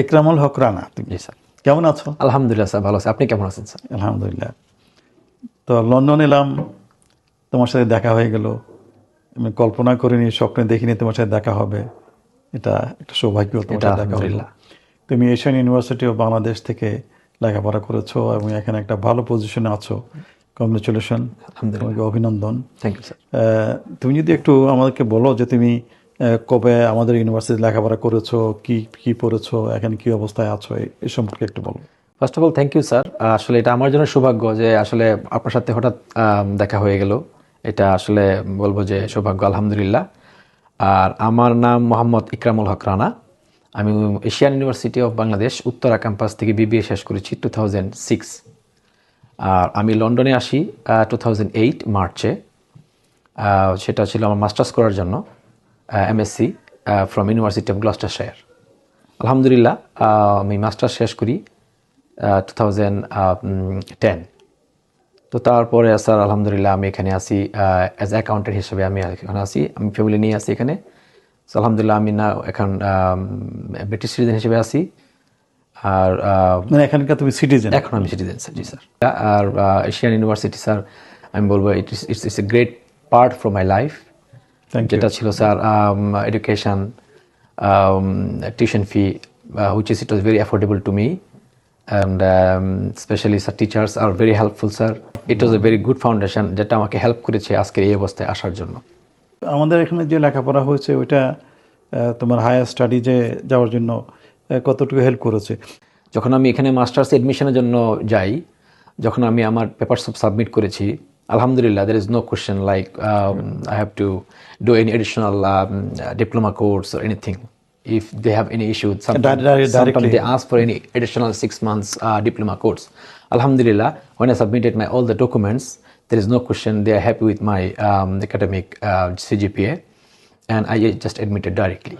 একরামুল হক রানা তুমি জি স্যার। কেমন আছো? আলহামদুলিল্লাহ স্যার ভালো আছে। আপনি কেমন আছেন স্যার? আলহামদুলিল্লাহ। তো লন্ডন এলাম তোমার সাথে দেখা হয়ে গেল। আমি কল্পনা করিনি স্বপ্নে দেখিনি তোমার সাথে দেখা হবে। এটা একটা সৌভাগ্য তোমার সাথে দেখা হলো। তুমি এশিয়ান ইউনিভার্সিটি অফ বাংলাদেশ থেকে লেখাপড়া করেছ এবং এখানে একটা ভালো পজিশনে আছো। কংগ্রেচুলেশন তোমাকে অভিনন্দন। থ্যাংক ইউ স্যার তুমি যদি একটু আমাদেরকে বলো যে তুমি কবে আমাদের ইউনিভার্সিটি লেখাপড়া করেছ, কি কি পড়েছো, এখানে কি অবস্থায় আছো এই- সম্পর্কে একটু বলো। First of all thank you sir আসলে এটা আমার জন্য সৌভাগ্য যে আসলে আপনার সাথে হঠাৎ দেখা হয়ে গেল। এটা আসলে বলব যে সৌভাগ্য, আলহামদুলিল্লাহ। আর আমার নাম মোহাম্মদ ইকরামুল হক রানা। আমি Asian university of Bangladesh, Uttara campus থেকে বিবিএ শেষ করেছি টু থাউজেন্ড সিক্স আর আমি লন্ডনে আসি টু থাউজেন্ড এইট মার্চে। সেটা ছিল আমার মাস্টার্স করার জন্য। MSc from university of Gloucestershire আলহামদুলিল্লাহ আমি মাস্টার শেষ করি টু থাউজেন্ড টেন তো তারপরে স্যার আলহামদুলিল্লাহ আমি এখানে আসি অ্যাজ অ্যাকাউন্টেন্ট হিসেবে আমি এখানে আসি আমি ফ্যামিলি নিয়ে আসি এখানে। So, আলহামদুলিল্লাহ আমি না এখন ব্রিটিশ সিটিজেন হিসেবে আসি আর আহ, মানে এখানকার তুমি সিটিজেন এখন আমি সিটিজেন স্যার জি স্যার আর এশিয়ান ইউনিভার্সিটি স্যার আমি বলব it is it's it's a great part from my life যেটা ছিল sir education tuition fee which is it was very affordable to me and specially sir teachers R very helpful sir it was a very good foundation যেটা আমাকে help করেছে আজকের এই অবস্থায় আসার জন্য। আমাদের এখানে যে লেখাপড়া হয়েছে ওইটা তোমার হায়ার স্টাডিজে যাওয়ার জন্য কতটুকু হেল্প করেছে? যখন আমি এখানে মাস্টার্স এডমিশনের জন্য যাই যখন আমি আমার পেপার সব সাবমিট করেছি আলহামদুলিল্লাহ there is no question like I have to do any additional diploma course or anything if they have any issue sometimes, Di- di- sometimes they ask for any additional six months uh, diploma course alhamdulillah when i submitted my all the documents there is no question they are happy with my um, academic uh, cgpa and i just admitted directly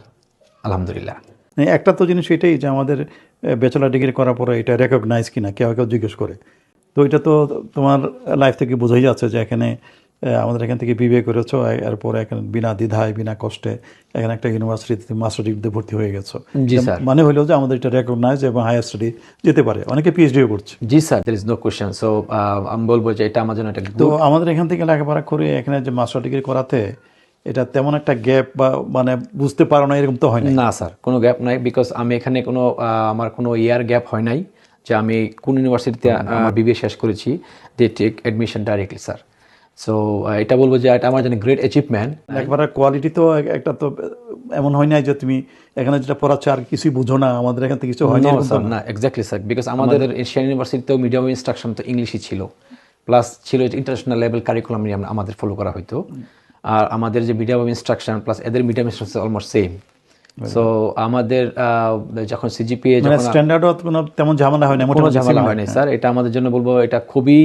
alhamdulillah মানে একটা তো জিনিস এটাই যে আমাদের bachelor degree করার পরে এটা রেকগনাইজ কিনা কেউ কেউ জিজ্ঞেস করে তো এটা তো তোমার লাইফ থেকে বোঝাই যাচ্ছে যে এখানে আমাদের এখান থেকে বিবিএ করেছ এরপরে এখানে বিনা দ্বিধায় বিনা কষ্টে এখানে একটা ইউনিভার্সিটিতে মাস্টার ডিগ্রিতে ভর্তি হয়ে গেছো। জি, স্যার। মানে হলো যে আমাদের এটা রেকগনাইজ এবং হায়ার স্টাডি যেতে পারে। অনেকে পিএইচডিও করছে। জি sir. There is no question so আমি বলব যে এটা আমার জন্য একটা তো আমাদের এখান থেকে লেখাপড়া করে এখানে যে মাস্টার ডিগ্রি করাতে এটা তেমন একটা গ্যাপ বা মানে বুঝতে পারো না এরকম তো হয় না না স্যার। কোনো গ্যাপ নাই বিকজ আমি এখানে কোনো আমার কোনো ইয়ার গ্যাপ হয় নাই। যে আমি কোন ইউনিভার্সিটিতে বিবিএ শেষ করেছি they take admission directly sir so এটা বলব যে এটা আমার জন্য গ্রেট অ্যাচিভমেন্ট লেখাপড়ার কোয়ালিটি তো একটা তো এমন হয় নাই যে তুমি এখানে যেটা পড়াচ্ছ আর কিছুই বুঝো না আমাদের এখান থেকে কিছু হয় না স্যার না। না এক্স্যাক্টলি স্যার বিকজ আমাদের এশিয়ান ইউনিভার্সিটিতেও মিডিয়াম ইনস্ট্রাকশন তো ইংলিশই ছিল। প্লাস ছিল ইন্টারন্যাশনাল লেভেল কারিকুলাম আমাদের ফলো করা হতো আর আমাদের যে মিডিয়াম ইনস্ট্রাকশন প্লাস এদের medium instruction almost same so আমাদের যখন সিজিপিএ মানে যখন স্ট্যান্ডার্ডও কোনো তেমন ঝামেলা হয় না কোনো ঝামেলা similar। হয়নি স্যার এটা আমাদের জন্য বলব এটা খুবই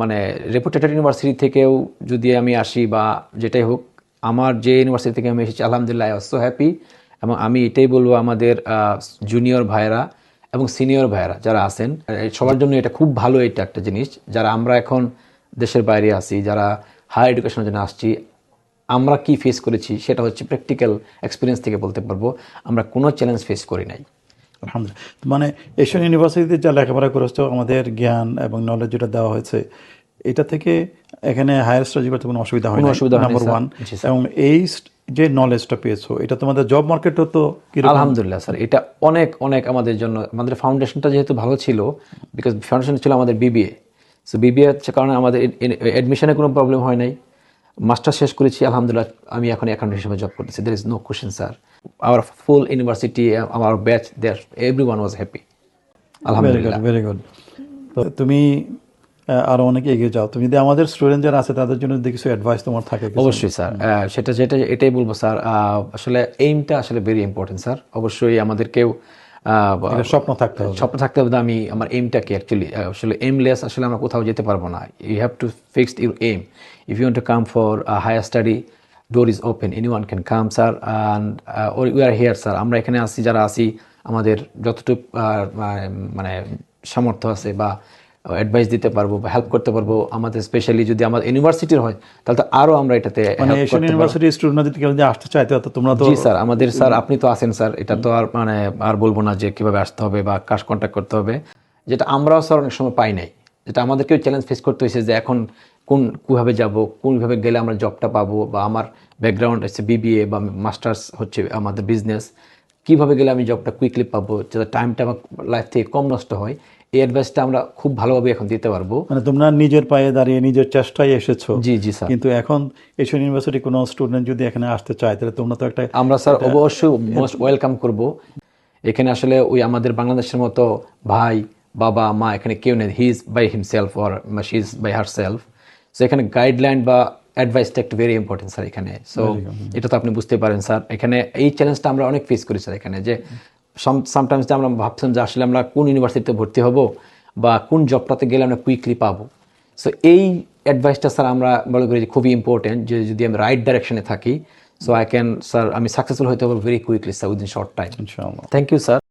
মানে রেপুটেটেড ইউনিভার্সিটি থেকেও যদি আমি আসি বা যেটাই হোক আমার যে ইউনিভার্সিটি থেকে আমি এসেছি আলহামদুলিল্লাহ আই সো হ্যাপি এবং আমি এটাই বলব আমাদের জুনিয়র ভাইয়েরা এবং সিনিয়র ভাইয়েরা যারা আছেন সবার জন্য এটা খুব ভালো এটা একটা জিনিস। যারা আমরা এখন দেশের বাইরে আছি যারা হায়ার এডুকেশনের জন্য আসছি আমরা কি ফেস করেছি সেটা হচ্ছে প্র্যাকটিক্যাল এক্সপিরিয়েন্স থেকে বলতে পারব। আমরা কোনো চ্যালেঞ্জ ফেস করি নাই। আলহামদুলিল্লাহ। মানে এশিয়ান ইউনিভার্সিটিতে যা লেখাপড়া করেছ আমাদের জ্ঞান এবং নলেজ যেটা দেওয়া হয়েছে এটা থেকে এখানে হায়ার স্টাডি করতে কোনো অসুবিধা হয় অসুবিধা নাম্বার ওয়ান এবং এই যে নলেজটা পেয়েছ এটা তোমাদের জব মার্কেটও তো আলহামদুলিল্লাহ স্যার এটা অনেক অনেক আমাদের জন্য আমাদের ফাউন্ডেশনটা যেহেতু ভালো ছিল বিকজ ফাউন্ডেশন ছিল আমাদের বিবিএ সো বিবিএ হচ্ছে কারণে আমাদের অ্যাডমিশনে কোনো প্রবলেম হয় নাই। মাস্টার শেষ করেছি আলহামদুলিল্লাহ আমি এখন অ্যাকাউন্ট হিসেবে জব করতেছি। There is no question sir our full university our batch there every one was happy আলহামদুলিল্লাহ ভেরি গুড তো তুমি আহ, আরও অনেকে এগিয়ে যাও। তুমি যদি আমাদের স্টুডেন্ট যারা আছে তাদের জন্য যদি কিছু অ্যাডভাইস তোমার থাকে অবশ্যই স্যার সেটা যেটা এটাই বলব স্যার আসলে এইমটা আসলে ভেরি ইম্পর্টেন্ট স্যার অবশ্যই আমাদেরকেও স্বপ্ন থাকতে হবে। স্বপ্ন থাকতে হবে আমি আমার এমটাকে অ্যাকচুয়ালি আসলে এমলেস আসলে আমরা কোথাও যেতে পারব না। You have to fixed your M if you want to come for higher study door is open any one can come sir and we are here sir আমরা এখানে আসি যারা আসি আমাদের যতটুকু মানে সামর্থ্য আছে বা অ্যাডভাইস দিতে পারব বা হেল্প করতে পারব আমাদের স্পেশালি যদি আমাদের ইউনিভার্সিটির হয় তাহলে তো আরও আমরা এটাতে মানে। ইউনিভার্সিটি স্টুডেন্ট যদি কেউ যদি আসতে চায় তো তোমরা তো জি স্যার আমাদের স্যার আপনি তো আছেন স্যার এটা তো আর মানে আর বলব না যে কীভাবে আসতে হবে বা কাজ কন্ট্যাক্ট করতে হবে। যেটা আমরাও স্যার অনেক সময় পাই নাই। যেটা আমাদেরকেও চ্যালেঞ্জ ফেস করতে হয়েছে যে এখন কোন কীভাবে যাব কোনভাবে গেলে আমরা জবটা পাবো বা আমার ব্যাকগ্রাউন্ড হচ্ছে বিবিএ বা মাস্টার্স হচ্ছে আমাদের বিজনেস কীভাবে গেলে আমি জবটা কুইকলি পাবো যাতে টাইমটা আমার লাইফ থেকে কম নষ্ট হয়। এই অ্যাডভাইসটা আমরা খুব ভালোভাবে এখন দিতে পারব। মানে তোমরা নিজের পায়ে দাঁড়িয়ে নিজের চেষ্টায় এসেছ। জি জি স্যার। কিন্তু এখন এশিয়ান ইউনিভার্সিটি কোনো স্টুডেন্ট যদি এখানে আসতে চায় তাহলে তোমরা তো একটা আমরা স্যার অবশ্যই মোস্ট ওয়েলকাম করব। এখানে আসলে ওই আমাদের বাংলাদেশের মতো ভাই বাবা মা এখানে কেউ নেই। He is by himself or she is by herself so এখানে গাইডলাইন বা অ্যাডভাইসটা একটু ভেরি ইম্পর্টেন্ট স্যার এখানে। সো এটা তো আপনি বুঝতে পারেন স্যার। এখানে এই চ্যালেঞ্জটা আমরা অনেক ফেস করি স্যার এখানে যে সামটাইমস যে আমরা ভাবছিলাম যে আসলে আমরা কোন ইউনিভার্সিটিতে ভর্তি হব বা কোন জবটাতে গেলে আমরা কুইকলি পাবো। সো এই অ্যাডভাইসটা স্যার আমরা মনে করি যে খুবই ইম্পর্টেন্ট যে যদি আমি রাইট ডাইরেকশনে থাকি সো আই ক্যান স্যার আমি সাকসেসফুল হতে পারব very quickly sir within short time thank you sir